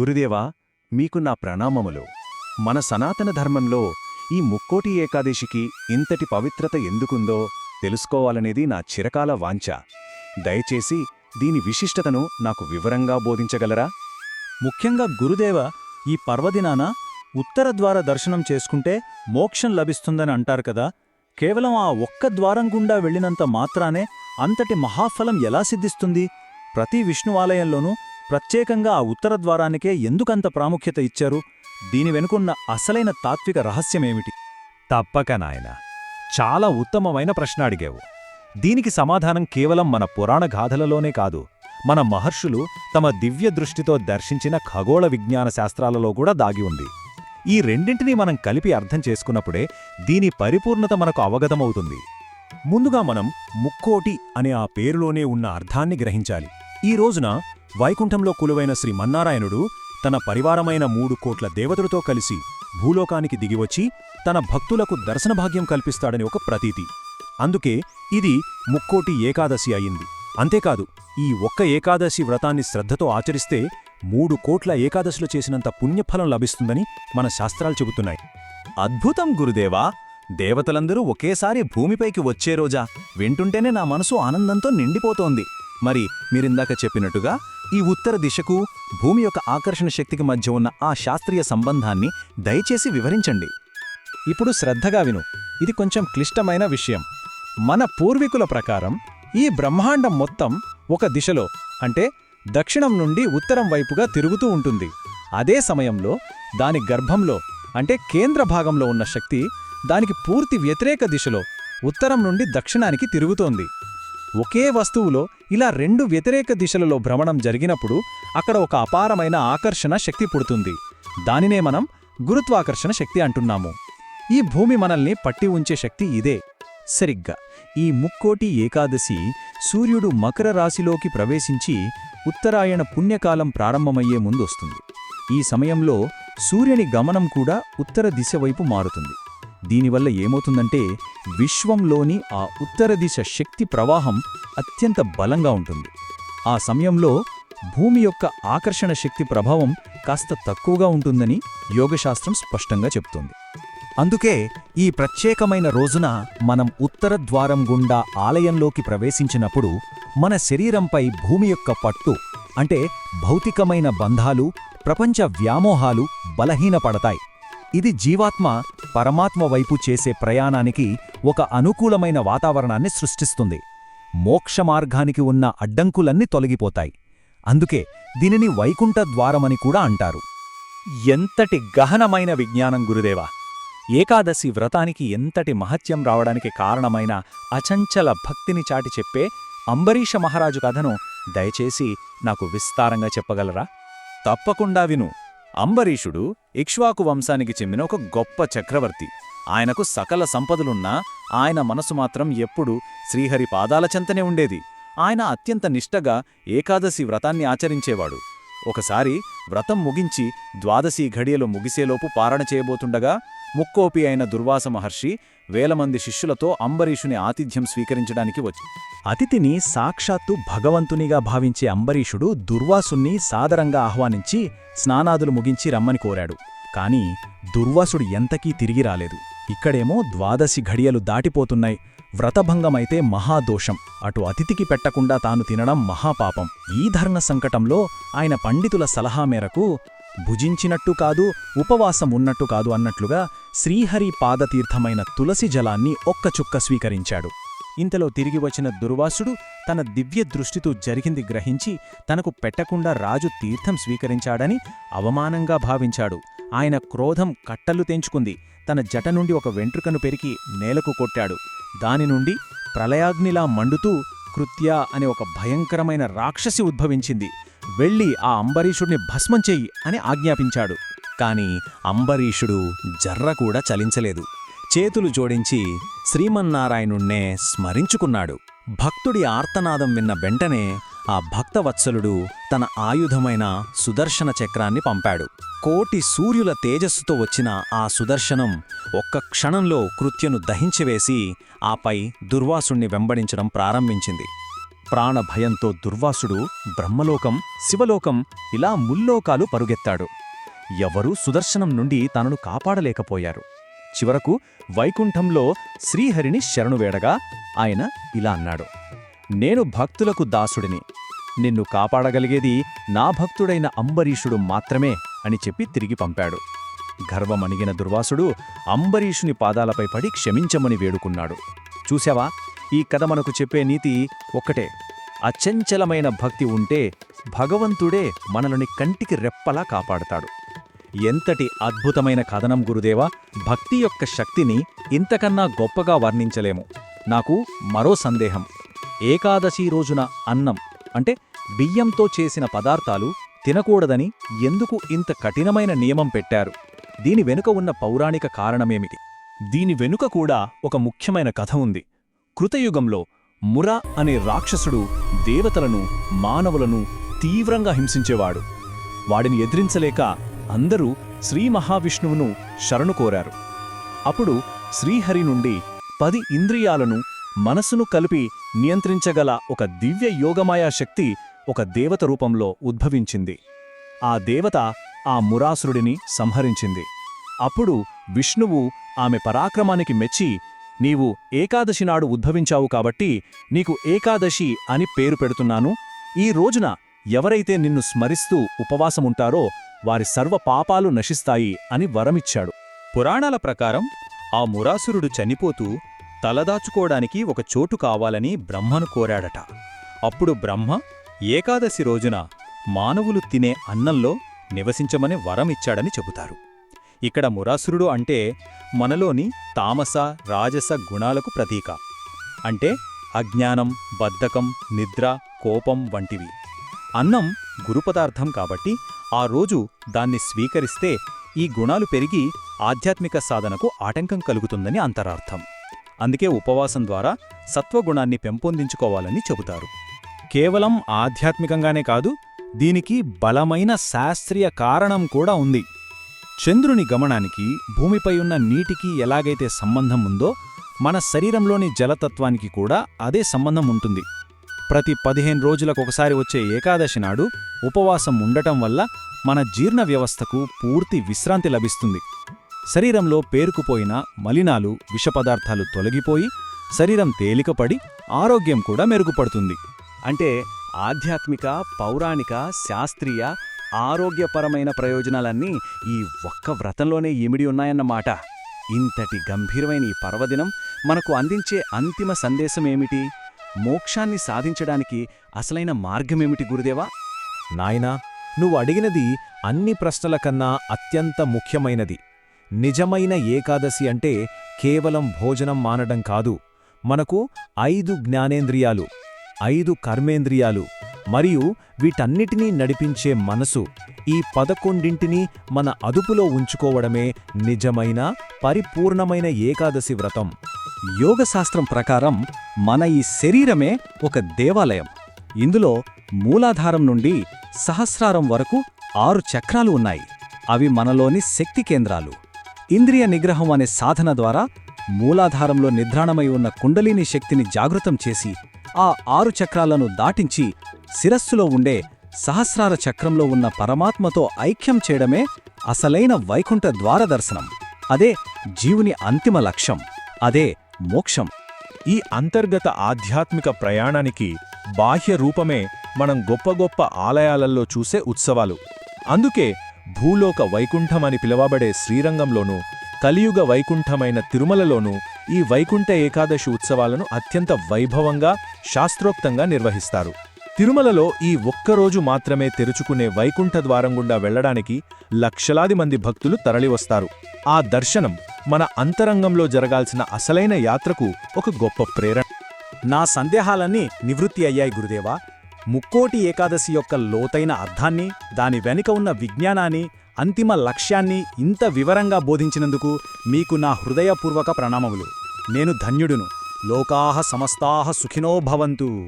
గురుదేవా మీకు నా ప్రణామములు. మన సనాతన ధర్మంలో ఈ ముక్కోటి ఏకాదశికి ఇంతటి పవిత్రత ఎందుకుందో తెలుసుకోవాలనేది నా చిరకాల వాంఛ. దయచేసి దీని విశిష్టతను నాకు వివరంగా బోధించగలరా? ముఖ్యంగా గురుదేవ ఈ పర్వదినాన ఉత్తర ద్వార దర్శనం చేసుకుంటే మోక్షం లభిస్తుందని అంటారు కదా. కేవలం ఆ ఒక్క ద్వారం గుండా వెళ్ళినంత మాత్రానే అంతటి మహాఫలం ఎలా సిద్ధిస్తుంది? ప్రతి విష్ణువాలయంలోనూ ప్రత్యేకంగా ఆ ఉత్తర ద్వారానికే ఎందుకంత ప్రాముఖ్యత ఇచ్చారు? దీని వెనుకున్న అసలైన తాత్విక రహస్యమేమిటి? తప్పక నాయన. చాలా ఉత్తమమైన ప్రశ్న అడిగావు. దీనికి సమాధానం కేవలం మన పురాణ గాథలలోనే కాదు. మన మహర్షులు తమ దివ్య దృష్టితో దర్శించిన ఖగోళ విజ్ఞాన శాస్త్రాలలో కూడా దాగి ఉంది. ఈ రెండింటినీ మనం కలిపి అర్థం చేసుకున్నప్పుడే దీని పరిపూర్ణత మనకు అవగతమవుతుంది. ముందుగా మనం ముక్కోటి అనే ఆ పేరులోనే ఉన్న అర్థాన్ని గ్రహించాలి. ఈ రోజున వైకుంఠంలో కులువైన శ్రీ మన్నారాయణుడు తన పరివారమైన మూడు కోట్ల దేవతలతో కలిసి భూలోకానికి దిగివచ్చి తన భక్తులకు దర్శనభాగ్యం కల్పిస్తాడని ఒక ప్రతీతి. అందుకే ఇది ముక్కోటి ఏకాదశి అయింది. అంతేకాదు ఈ ఒక్క ఏకాదశి వ్రతాన్ని శ్రద్ధతో ఆచరిస్తే మూడు కోట్ల ఏకాదశులు చేసినంత పుణ్యఫలం లభిస్తుందని మన శాస్త్రాలు చెబుతున్నాయి. అద్భుతం గురుదేవా! దేవతలందరూ ఒకేసారి భూమిపైకి వచ్చే రోజా? వింటుంటేనే నా మనసు ఆనందంతో నిండిపోతోంది. మరి మీరిందాక చెప్పినట్టుగా ఈ ఉత్తర దిశకు భూమి యొక్క ఆకర్షణ శక్తికి మధ్య ఉన్న ఆ శాస్త్రీయ సంబంధాన్ని దయచేసి వివరించండి. ఇప్పుడు శ్రద్ధగా విను. ఇది కొంచెం క్లిష్టమైన విషయం. మన పూర్వీకుల ప్రకారం ఈ బ్రహ్మాండం మొత్తం ఒక దిశలో అంటే దక్షిణం నుండి ఉత్తరం వైపుగా తిరుగుతూ ఉంటుంది. అదే సమయంలో దాని గర్భంలో అంటే కేంద్ర భాగంలో ఉన్న శక్తి దానికి పూర్తి వ్యతిరేక దిశలో ఉత్తరం నుండి దక్షిణానికి తిరుగుతోంది. ఒకే వస్తువులో ఇలా రెండు వ్యతిరేక దిశలలో భ్రమణం జరిగినప్పుడు అక్కడ ఒక అపారమైన ఆకర్షణ శక్తి పుడుతుంది. దానినే మనం గురుత్వాకర్షణ శక్తి అంటున్నాము. ఈ భూమి మనల్ని పట్టి ఉంచే శక్తి ఇదే. సరిగ్గా. ఈ ముక్కోటి ఏకాదశి సూర్యుడు మకర రాశిలోకి ప్రవేశించి ఉత్తరాయణ పుణ్యకాలం ప్రారంభమయ్యే ముందొస్తుంది ఈ సమయంలో సూర్యుని గమనం కూడా ఉత్తర దిశ వైపు మారుతుంది. దీనివల్ల ఏమవుతుందంటే విశ్వంలోని ఆ ఉత్తర దిశ శక్తి ప్రవాహం అత్యంత బలంగా ఉంటుంది. ఆ సమయంలో భూమి యొక్క ఆకర్షణ శక్తి ప్రభావం కాస్త తక్కువగా ఉంటుందని యోగశాస్త్రం స్పష్టంగా చెప్తోంది. అందుకే ఈ ప్రత్యేకమైన రోజున మనం ఉత్తర ద్వారం గుండా ఆలయంలోకి ప్రవేశించినప్పుడు మన శరీరంపై భూమి యొక్క పట్టు అంటే భౌతికమైన బంధాలు ప్రపంచ వ్యామోహాలు బలహీనపడతాయి. ఇది జీవాత్మ పరమాత్మ వైపు చేసే ప్రయాణానికి ఒక అనుకూలమైన వాతావరణాన్ని సృష్టిస్తుంది. మోక్ష మార్గానికి ఉన్న అడ్డంకులన్నీ తొలగిపోతాయి. అందుకే దీనిని వైకుంఠ ద్వారమని కూడా అంటారు. ఎంతటి గహనమైన విజ్ఞానం గురుదేవా! ఏకాదశి వ్రతానికి ఎంతటి మహత్యం రావడానికి కారణమైన అచంచల భక్తిని చాటి చెప్పే అంబరీష మహారాజు కథను దయచేసి నాకు విస్తారంగా చెప్పగలరా? తప్పకుండా విను. అంబరీషుడు ఇక్ష్వాకు వంశానికి చెందిన ఒక గొప్ప చక్రవర్తి. ఆయనకు సకల సంపదలున్నా ఆయన మనసు మాత్రం ఎప్పుడూ శ్రీహరి పాదాల చెంతనే ఉండేది. ఆయన అత్యంత నిష్టగా ఏకాదశి వ్రతాన్ని ఆచరించేవాడు. ఒకసారి వ్రతం ముగించి ద్వాదశి ఘడియలు ముగిసేలోపు పారణ చేయబోతుండగా ముక్కోపి అయిన దుర్వాస మహర్షి వేలమంది శిష్యులతో అంబరీషుని ఆతిథ్యం స్వీకరించడానికి వచ్చి అతిథిని సాక్షాత్తు భగవంతునిగా భావించే అంబరీషుడు దుర్వాసుణ్ణి సాదరంగా ఆహ్వానించి స్నానాదులు ముగించి రమ్మని కోరాడు. కాని దుర్వాసుడు ఎంతకీ తిరిగి రాలేదు. ఇక్కడేమో ద్వాదశి ఘడియలు దాటిపోతున్నాయి. వ్రతభంగమైతే మహాదోషం. అటు అతిథికి పెట్టకుండా తాను తినడం మహాపాపం. ఈ ధర్మ సంకటంలో ఆయన పండితుల సలహా మేరకు భుజించినట్టు కాదు ఉపవాసం ఉన్నట్టు కాదు అన్నట్లుగా శ్రీహరి పాదతీర్థమైన తులసి జలాన్ని ఒక్కచుక్క స్వీకరించాడు. ఇంతలో తిరిగి వచ్చిన దుర్వాసుడు తన దివ్య దృష్టితో జరిగింది గ్రహించి తనకు పెట్టకుండా రాజు తీర్థం స్వీకరించాడని అవమానంగా భావించాడు. ఆయన క్రోధం కట్టలు తెంచుకుంది. తన జట నుండి ఒక వెంట్రుకను పెరికి నేలకు కొట్టాడు. దాని నుండి ప్రళయాగ్నిలా మండుతూ కృత్య అనే ఒక భయంకరమైన రాక్షసి ఉద్భవించింది. వెళ్ళి ఆ అంబరీషుడిని భస్మం చెయ్యి అని ఆజ్ఞాపించాడు. కాని అంబరీషుడు జర్ర కూడా చలించలేదు. చేతులు జోడించి శ్రీమన్నారాయణుణ్ణే స్మరించుకున్నాడు. భక్తుడి ఆర్తనాదం విన్న వెంటనే ఆ భక్తవత్సలుడు తన ఆయుధమైన సుదర్శన చక్రాన్ని పంపాడు. కోటి సూర్యుల తేజస్సుతో వచ్చిన ఆ సుదర్శనం ఒక్క క్షణంలో కృత్యను దహించివేసి ఆపై దుర్వాసుణ్ణి వెంబడించడం ప్రారంభించింది. ప్రాణభయంతో దుర్వాసుడు బ్రహ్మలోకం శివలోకం ఇలా ముల్లోకాలు పరుగెత్తాడు. ఎవరూ సుదర్శనం నుండి తనను కాపాడలేకపోయారు. చివరకు వైకుంఠంలో శ్రీహరిని శరణు వేడగా ఆయన ఇలా అన్నాడు నేను భక్తులకు దాసుడిని. నిన్ను కాపాడగలిగేది నా భక్తుడైన అంబరీషుడు మాత్రమే అని చెప్పి తిరిగి పంపాడు. గర్వమణిగిన దుర్వాసుడు అంబరీషుని పాదాలపై పడి క్షమించమని వేడుకున్నాడు. చూశావా? ఈ కథ మనకు చెప్పే నీతి ఒక్కటే. అచంచలమైన భక్తి ఉంటే భగవంతుడే మనల్ని కంటికి రెప్పలా కాపాడతాడు. ఎంతటి అద్భుతమైన కథనం గురుదేవా! భక్తి యొక్క శక్తిని ఇంతకన్నా గొప్పగా వర్ణించలేము. నాకు మరో సందేహం. ఏకాదశి రోజున అన్నం అంటే బియ్యంతో చేసిన పదార్థాలు తినకూడదని ఎందుకు ఇంత కఠినమైన నియమం పెట్టారు? దీని వెనుక ఉన్న పౌరాణిక కారణమేమిటి? దీని వెనుక కూడా ఒక ముఖ్యమైన కథ ఉంది. కృతయుగంలో మురా అనే రాక్షసుడు దేవతలను మానవులను తీవ్రంగా హింసించేవాడు. వాడిని ఎదిరించలేక అందరూ శ్రీ మహావిష్ణువును శరణు కోరారు. అప్పుడు శ్రీహరి నుండి పది ఇంద్రియాలను మనసును కలిపి నియంత్రించగల ఒక దివ్య యోగమాయా శక్తి ఒక దేవత రూపంలో ఉద్భవించింది. ఆ దేవత ఆ మురాసురుడిని సంహరించింది. అప్పుడు విష్ణువు ఆమె పరాక్రమానికి మెచ్చి నీవు ఏకాదశి నాడు ఉద్భవించావు కాబట్టి నీకు ఏకాదశి అని పేరు పెడుతున్నాను. ఈ రోజున ఎవరైతే నిన్ను స్మరిస్తూ ఉపవాసముంటారో వారి సర్వ పాపాలు నశిస్తాయి అని వరమిచ్చాడు. పురాణాల ప్రకారం ఆ మురాసురుడు చనిపోతూ తలదాచుకోవడానికి ఒక చోటు కావాలని బ్రహ్మను కోరాడట. అప్పుడు బ్రహ్మ ఏకాదశి రోజున మానవులు తినే అన్నంలో నివసించమని వరమిచ్చాడని చెబుతారు. ఇక్కడ మురాసురుడు అంటే మనలోని తామస రాజస గుణాలకు ప్రతీక. అంటే అజ్ఞానం బద్ధకం నిద్ర కోపం వంటివి. అన్నం గురుపదార్థం కాబట్టి ఆ రోజు దాన్ని స్వీకరిస్తే ఈ గుణాలు పెరిగి ఆధ్యాత్మిక సాధనకు ఆటంకం కలుగుతుందని అంతరార్థం. అందుకే ఉపవాసం ద్వారా సత్వగుణాన్ని పెంపొందించుకోవాలని చెబుతారు. కేవలం ఆధ్యాత్మికంగానే కాదు దీనికి బలమైన శాస్త్రీయ కారణం కూడా ఉంది. చంద్రుని గమనానికి భూమిపై ఉన్న నీటికి ఎలాగైతే సంబంధం ఉందో మన శరీరంలోని జలతత్వానికి కూడా అదే సంబంధం ఉంటుంది. ప్రతి పదిహేను రోజులకొకసారి వచ్చే ఏకాదశి నాడు ఉపవాసం ఉండటం వల్ల మన జీర్ణ వ్యవస్థకు పూర్తి విశ్రాంతి లభిస్తుంది. శరీరంలో పేరుకుపోయిన మలినాలు విషపదార్థాలు తొలగిపోయి శరీరం తేలికపడి ఆరోగ్యం కూడా మెరుగుపడుతుంది. అంటే ఆధ్యాత్మిక పౌరాణిక శాస్త్రీయ ఆరోగ్యపరమైన ప్రయోజనాలన్నీ ఈ ఒక్క వ్రతంలోనే ఇమిడి ఉన్నాయన్నమాట. ఇంతటి గంభీరమైన ఈ పర్వదినం మనకు అందించే అంతిమ సందేశమేమిటి మోక్షాన్ని సాధించడానికి అసలైన మార్గమేమిటి గురుదేవా? నాయనా నువ్వు అడిగినది అన్ని ప్రశ్నల కన్నా అత్యంత ముఖ్యమైనది. నిజమైన ఏకాదశి అంటే కేవలం భోజనం మానడం కాదు. మనకు ఐదు జ్ఞానేంద్రియాలు ఐదు కర్మేంద్రియాలు మరియు వీటన్నిటినీ నడిపించే మనసు ఈ పదకొండింటిని మన అదుపులో ఉంచుకోవడమే నిజమైన పరిపూర్ణమైన ఏకాదశి వ్రతం. యోగశాస్త్రం ప్రకారం మన ఈ శరీరమే ఒక దేవాలయం. ఇందులో మూలాధారం నుండి సహస్రారం వరకు ఆరు చక్రాలు ఉన్నాయి. అవి మనలోని శక్తి కేంద్రాలు. ఇంద్రియ నిగ్రహం అనే సాధన ద్వారా మూలాధారంలో నిద్రాణమై ఉన్న కుండలిని శక్తిని జాగృతం చేసి ఆ ఆరు చక్రాలను దాటించి శిరస్సులో ఉండే సహస్రార చక్రంలో ఉన్న పరమాత్మతో ఐక్యం చేయడమే అసలైన వైకుంఠ ద్వార దర్శనం అదే జీవుని అంతిమ లక్ష్యం అదే మోక్షం. ఈ అంతర్గత ఆధ్యాత్మిక ప్రయాణానికి బాహ్య రూపమే మనం గొప్ప గొప్ప ఆలయాలలో చూసే ఉత్సవాలు. అందుకే భూలోక వైకుంఠమని పిలువబడే శ్రీరంగంలోనూ కలియుగ వైకుంఠమైన తిరుమలలోనూ ఈ వైకుంఠ ఏకాదశి ఉత్సవాలను అత్యంత వైభవంగా శాస్త్రోక్తంగా నిర్వహిస్తారు. తిరుమలలో ఈ ఒక్కరోజు మాత్రమే తెరుచుకునే వైకుంఠ ద్వారం గుండా వెళ్ళడానికి లక్షలాది మంది భక్తులు తరలివస్తారు. ఆ దర్శనం మన అంతరంగంలో జరగాల్సిన అసలైన యాత్రకు ఒక గొప్ప ప్రేరణ. నా సందేహాలన్నీ నివృత్తి అయ్యాయి గురుదేవా. ముక్కోటి ఏకాదశి యొక్క లోతైన అర్థాన్ని దాని వెనుక ఉన్న విజ్ఞానాన్ని అంతిమ లక్ష్యాన్ని ఇంత వివరంగా బోధించినందుకు మీకు నా హృదయపూర్వక ప్రణామములు. నేను ధన్యుడును. లోకాహ సమస్తాహ సుఖినో భవంతు.